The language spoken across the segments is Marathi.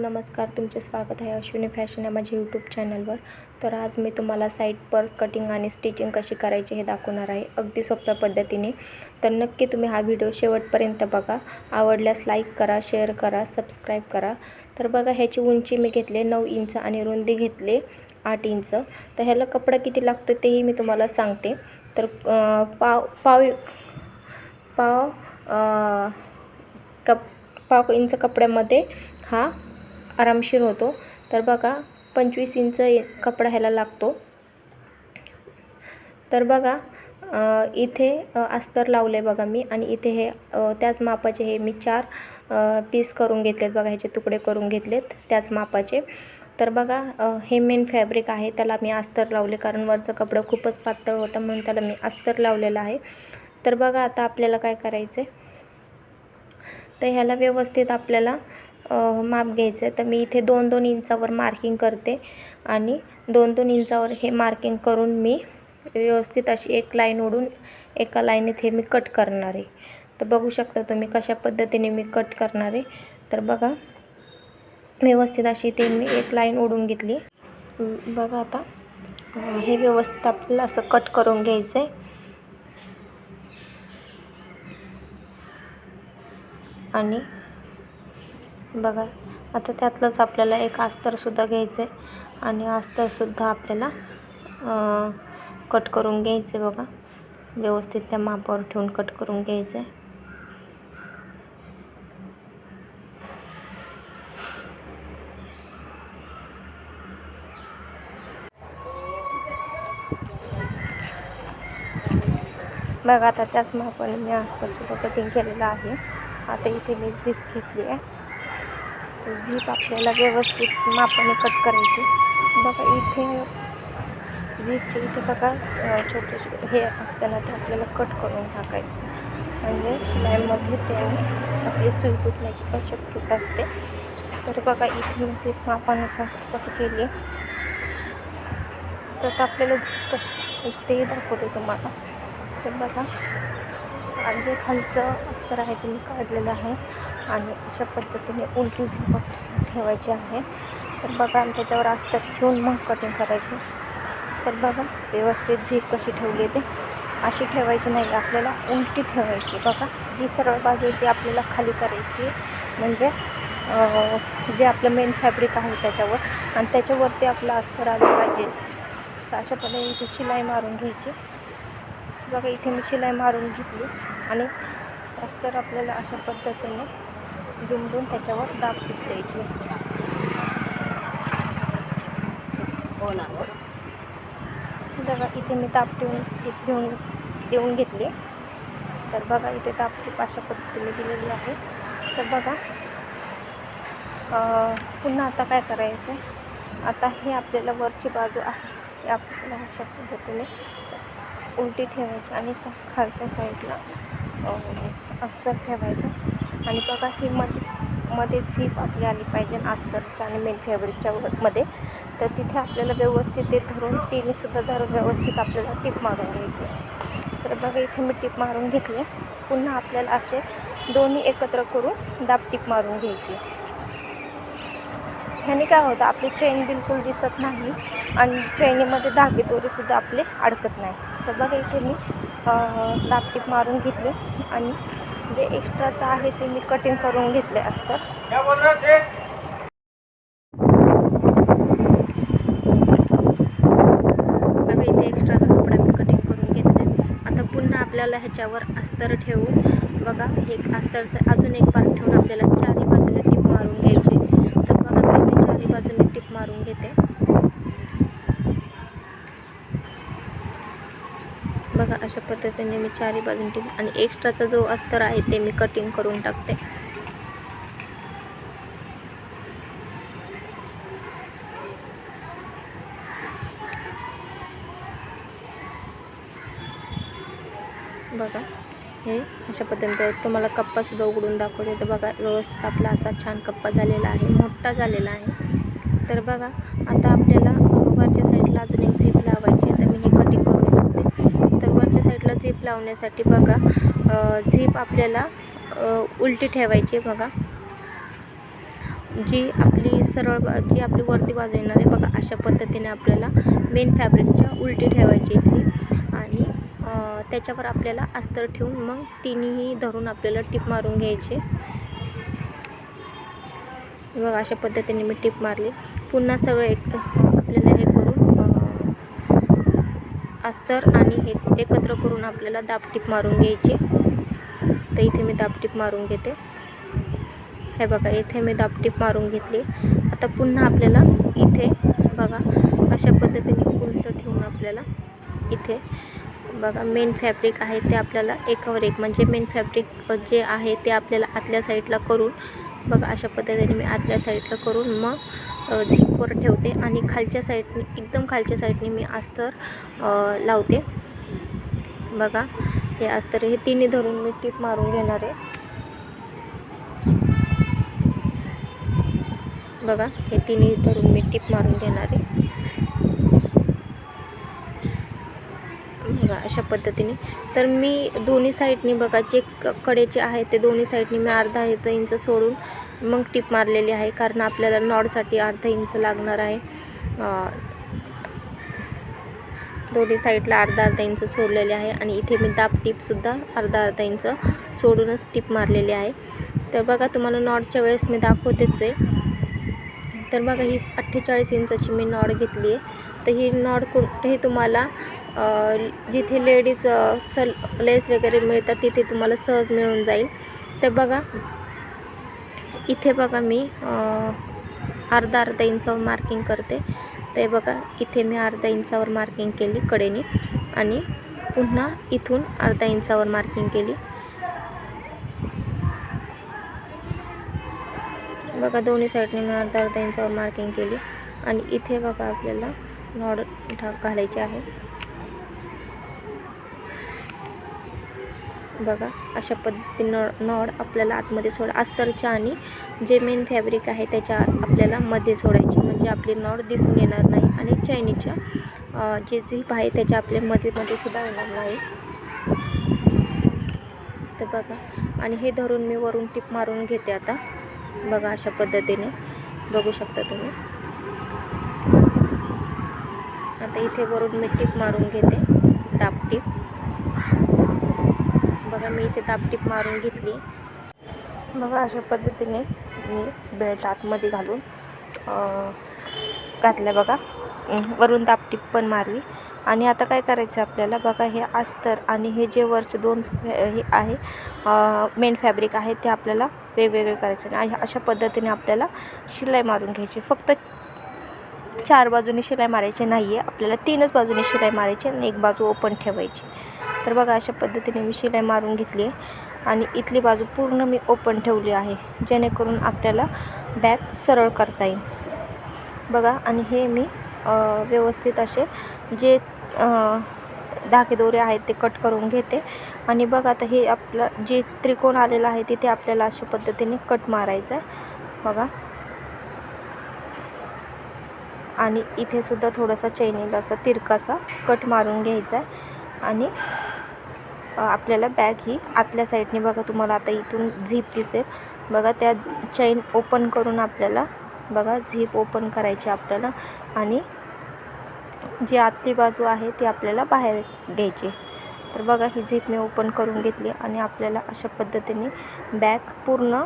नमस्कार तुमचे स्वागत आहे अश्विनी फॅशन या माझ्या यूट्यूब चॅनलवर तर आज मी तुम्हाला साईड पर्स कटिंग आणि स्टिचिंग कशी करायची हे दाखवणार आहे. अगदी सोप्या पद्धतीने. तर नक्की तुम्ही हा व्हिडिओ शेवटपर्यंत बघा. आवडल्यास लाईक करा शेअर करा सबस्क्राईब करा. तर बघा ह्याची उंची मी घेतले नऊ इंच आणि रुंदी घेतले आठ इंच तर ह्याला कपडा किती लागतो तेही मी तुम्हाला सांगते. तर पाव पाव पाव कप पाव इंच कपड्यामध्ये हा आरामशीर होतो. तर बघा पंचवीस इंच कपडा ह्याला लागतो. तर बघा इथे अस्तर लावले बघा मी आणि इथे हे त्याच मापाचे हे मी चार पीस करून घेतलेत बघा ह्याचे तुकडे करून घेतलेत त्याच मापाचे. तर बघा हे मेन फॅब्रिक आहे त्याला मी अस्तर लावले कारण वरचं कपडं खूपच पातळ होतं म्हणून त्याला मी अस्तर लावलेलं आहे. तर बघा आता आपल्याला काय करायचं आहे तर ह्याला व्यवस्थित आपल्याला माप घ्यायचं आहे. तर मी इथे दोन दोन इंचावर मार्किंग करते आणि दोन दोन इंचावर हे मार्किंग करून मी व्यवस्थित अशी एक लाईन ओढून एका लाईनीत हे मी कट करणार आहे. तर बघू शकता तुम्ही कशा पद्धतीने मी कट करणार आहे. तर बघा व्यवस्थित अशी ते मी एक लाईन ओढून घेतली. बघा आता हे व्यवस्थित आपल्याला असं कट करून घ्यायचं आहे आणि बघा आता त्यातलंच आपल्याला एक अस्तरसुद्धा घ्यायचं आहे आणि अस्तरसुद्धा आपल्याला कट करून घ्यायचं आहे बघा. व्यवस्थित त्या मापावर ठेवून कट करून घ्यायचं आहे बघा आता त्याच मापाने मी अस्तरसुद्धा कटिंग केलेलं आहे. आता इथे मी झीप घेतली आहे. झीप आपल्याला व्यवस्थित मापाने कट करायची. बघा इथे झीपच्या इथे बघा छोटे छोटे हे असताना ते आपल्याला कट करून टाकायचं. म्हणजे शिलाईमध्ये ते आपली सुई तुटण्याची पण शक्यता असते. तर बघा इथे मी झीप मापानुसार कट केली. तर आपल्याला झीप कशी तेही दाखवते तुम्हाला. तर बघा आणि जे खालचं अस्तर आहे ते मी काढलेलं आहे. आणि अशा पद्धतीने उलटी झीप ठेवायची आहे. तर बघा आणि त्याच्यावर अस्तर ठेवून मग कटिंग करायचं. तर बघा व्यवस्थित झीप कशी ठेवली ते. अशी ठेवायची नाही आपल्याला उलटी ठेवायची. बघा जी सरळ बाजू आहे ती आपल्याला खाली करायची म्हणजे जे आपलं मेन फॅब्रिक आहे त्याच्यावर. आणि त्याच्यावरती आपलं अस्तर आलं पाहिजे. तर अशा पद्धतीने इथे शिलाई मारून घ्यायची. बघा इथे मी शिलाई मारून घेतली. आणि अस्तर आपल्याला अशा पद्धतीने दुमडून त्याच्यावर दाब टिप द्यायची ना बघा इथे मी ताप ठेवून घेऊन देऊन घेतली. तर बघा इथे ताप टीप अशा पद्धतीने दिलेली आहे. तर बघा पुन्हा आता काय करायचं? आहे आता हे आपल्याला वरची बाजू आहे. ती आपल्याला अशा पद्धतीने उलटी ठेवायची आणि खालच्या साईडला अस्तर ठेवायचं. आणि बघा ही मध्ये मध्ये झीप आपली आली पाहिजे अस्तरच्या आणि मेन फॅब्रिकच्या मध्ये. तर तिथे आपल्याला व्यवस्थित ते धरून तिन्हीसुद्धा धरून व्यवस्थित आपल्याला टीप मारून घ्यायची. तर बघा इथे मी टीप मारून घेतली. पुन्हा आपल्याला असे दोन्ही एकत्र करून दाब टीप मारून घ्यायची. ह्याने काय होतं आपली चेन बिलकुल दिसत नाही आणि चैनीमध्ये धागे दोरीसुद्धा आपले अडकत नाही. तर बघा इथे मी अं, दाब टीप मारून घेतली आणि जे एक्स्ट्राचं आहे ते मी कटिंग करून घेतले असतं बघा इथे एक्स्ट्राचा कपडा मी कटिंग करून घेतला. आता पुन्हा आपल्याला ह्याच्यावर अस्तर ठेवून बघा हे अस्तरचं अजून एक पार्ट ठेवून आपल्याला चारही बाजूने टीप मारून घ्यायची तर बघा मी इथे चारही बाजूने टीप मारून घेते बघा अशा पद्धतीने मी चारही बाजून ठेवून आणि एक्स्ट्राचा जो अस्तर आहे ते मी कटिंग करून टाकते. बघा हे अशा पद्धतीने तुम्हाला कप्पासुद्धा उघडून दाखवते. तर बघा व्यवस्थित आपला असा छान कप्पा झालेला आहे मोठा झालेला आहे. तर बघा आता आपल्याला वरच्या साईडला अजून एक झीप लावायची तर मी हे कटिंग करून टाकते तर वरच्या साईडला झीप लावण्यासाठी बघा झीप आपल्याला उलटी ठेवायची बघा. जी आपली सरळ जी आपली वरती बाजू येणार आहे बघा अशा पद्धतीने आपल्याला मेन फॅब्रिकच्या उलटी ठेवायची इथली आणि त्याच्यावर आपल्याला अस्तर ठेवून मग तिन्ही धरून आपल्याला टिप मारून घ्यायची बघा अशा पद्धतीने मी टिप मारली. पुन्हा सगळं एक अस्तर आणि हे एकत्र करून आपल्याला दाबटीप मारून घ्यायची. तर इथे मी दाबटीप मारून घेते. हे बघा इथे मी दाबटीप मारून घेतली. आता पुन्हा आपल्याला इथे बघा अशा पद्धतीने उलट ठेवून आपल्याला इथे बघा मेन फॅब्रिक आहे ते आपल्याला एकावर एक म्हणजे मेन फॅब्रिक जे आहे ते आपल्याला आतल्या साईडला करून बघा अशा पद्धतीने मी आतल्या साईडला करून मग झिपवर ठेवते आणि खालच्या साईडने एकदम खालच्या साईडने मी अस्तर लावते. बघा हे अस्तर हे तिन्ही धरून मी टीप मारून घेणार आहे. बघा हे तिन्ही धरून मी टीप मारून घेणार आहे. बघा अशा पद्धतीने. तर मी दोन्ही साईडनी बघा जे क कडेचे आहे ते दोन्ही साईडनी मी अर्धा अर्धा इंच सोडून मग टीप मारलेली आहे कारण आपल्याला नॉडसाठी अर्धा इंच लागणार आहे. दोन्ही साईडला अर्धा अर्धा इंच सोडलेले आहे आणि इथे मी दाब टिपसुद्धा अर्धा अर्धा इंच सोडूनच टिप मारलेली आहे. तर बघा तुम्हाला नॉडच्या वेळेस मी दाखवतेच आहे. तर बघा ही अठ्ठेचाळीस इंचाची मी नॉड घेतली आहे. तर ही नॉड कोण तुम्हाला जिथे लेडीज चल लेस वगैरे मिळतात तिथे तुम्हाला सहज मिळून जाईल. तर बघा इथे बघा मी अर्धा अर्धा इंचावर मार्किंग करते. ते बघा इथे मी अर्धा इंचावर मार्किंग केली कडेने आणि पुन्हा इथून अर्धा इंचावर मार्किंग केली. बघा दोन्ही साईडने मी अर्धा अर्धा इंचावर मार्किंग केली आणि इथे बघा आपल्याला नॉड ढाक घालायचे आहे. बघा अशा पद्धतीनं नॉड आपल्याला आतमध्ये सोड. अस्तरच्या आणि जे मेन फॅब्रिक आहे त्याच्या आपल्याला मध्ये सोडायची. म्हणजे आपली नॉड दिसून येणार नाही आणि चायनीच्या जे झीप आहे त्याच्या आपल्या मध्ये मध्ये सुद्धा येणार नाही. तर बघा आणि हे धरून मी वरून टिप मारून घेते आता. बघा अशा पद्धतीने. बघू शकता तुम्ही. आता इथे वरून मी टिप मारून घेते. दाबटीप बघा मी इथे तापटीप मारून घेतली. बघा अशा पद्धतीने मी बेल्ट आतमध्ये घालून घातल्या घातलं बघा वरून तापटीप पण मारली. आणि आता काय करायचं आपल्याला? बघा हे अस्तर आणि हे जे वरचे दोन हे आहे मेन फॅब्रिक आहे ते आपल्याला वेगवेगळे करायचे आणि अशा पद्धतीने आपल्याला शिलाई मारून घ्यायची फक्त चार बाजूने शिलाई मारायची नाही आहे आपल्याला तीनच बाजूने शिलाई मारायची आणि एक बाजू ओपन ठेवायची तर बघा अशा पद्धतीने मी शिलाई मारून घेतली आहे. आणि इथली बाजू पूर्ण मी ओपन ठेवली आहे जेणेकरून आपल्याला बॅग सरळ करता येईल. बघा आणि हे मी व्यवस्थित असे जे धाकेदोरे आहेत ते कट करून घेते. आणि बघा आता हे आपलं जे त्रिकोण आलेलं आहे तिथे आपल्याला अशा पद्धतीने कट मारायचं आहे. बघा. आणि इथे सुद्धा थोडासा चैनीला असा तिरकासा कट मारून घ्यायचा आहे. आणि आपल्याला बॅग ही आतल्या साईडने बघा तुम्हाला आता इथून झीप दिसेल. बघा त्या चैन ओपन करून आपल्याला बघा झीप ओपन करायची आपल्याला आणि जी आतली बाजू आहे ती आपल्याला बाहेर घ्यायची. तर बघा ही झीप मी ओपन करून घेतली आणि आपल्याला अशा पद्धतीने बॅग पूर्ण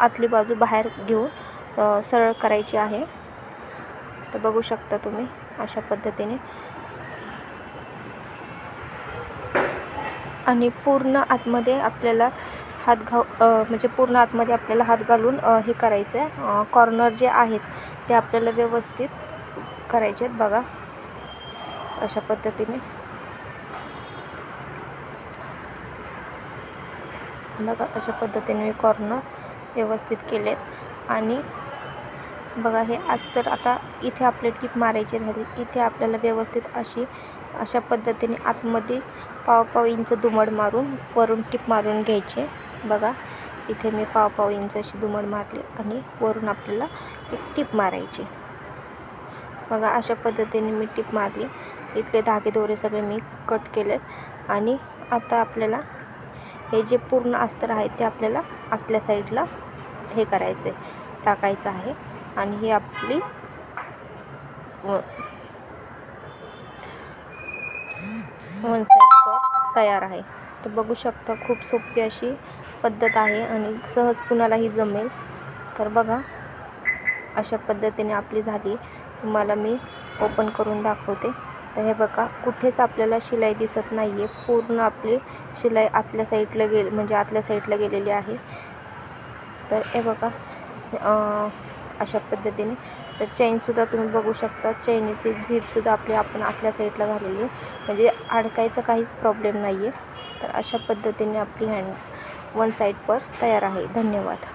आतली बाजू बाहेर घेऊन सरळ करायची आहे. तर बघू शकता तुम्ही अशा पद्धतीने. आणि पूर्ण आतमध्ये आपल्याला हात घाव म्हणजे पूर्ण आतमध्ये आपल्याला हात घालून हे करायचं आहे कॉर्नर जे आहेत ते आपल्याला व्यवस्थित करायचे आहेत बघा. अशा पद्धतीने. बघा अशा पद्धतीने मी कॉर्नर व्यवस्थित केलेत. आणि बघा हे आज तर आता इथे आपले टीप मारायची राहिली. इथे आपल्याला व्यवस्थित अशी अशा पद्धतीने आतमध्ये पाव पाव इंच दुमड मारून वरून टिप मारून घ्यायचे. बघा इथे मी पाव पाव इंच अशी दुमड मारली आणि वरून आपल्याला एक टीप मारायची. बघा अशा पद्धतीने मी टिप मारली. इथले धागे दोरे सगळे मी कट केलेत आणि आता आपल्याला हे जे पूर्ण अस्तर आहे ते आपल्याला आतल्या साईडला हे करायचं आहे टाकायचं आहे. आणि ही आपली वन साईड बॉक्स तयार आहे. तर बघू शकता खूप सोपी अशी पद्धत आहे आणि सहज कुणालाही जमेल. तर बघा अशा पद्धतीने आपली झाली. तुम्हाला मी ओपन करून दाखवते. तर हे बघा कुठेच आपल्याला शिलाई दिसत नाही आहे पूर्ण आपली शिलाई आतल्या साईडला गेल म्हणजे आतल्या साईडला गेलेली आहे. तर हे बघा अशा पद्धतीने तर चेनसुद्धा तुम्ही बघू शकता. चैनीची झीपसुद्धा आपली आपण आतल्या साईडला घालेली आहे. म्हणजे अडकायचा काहीच प्रॉब्लेम नाही आहे तर अशा पद्धतीने आपली हँड वन साईड पर्स तयार आहे. धन्यवाद.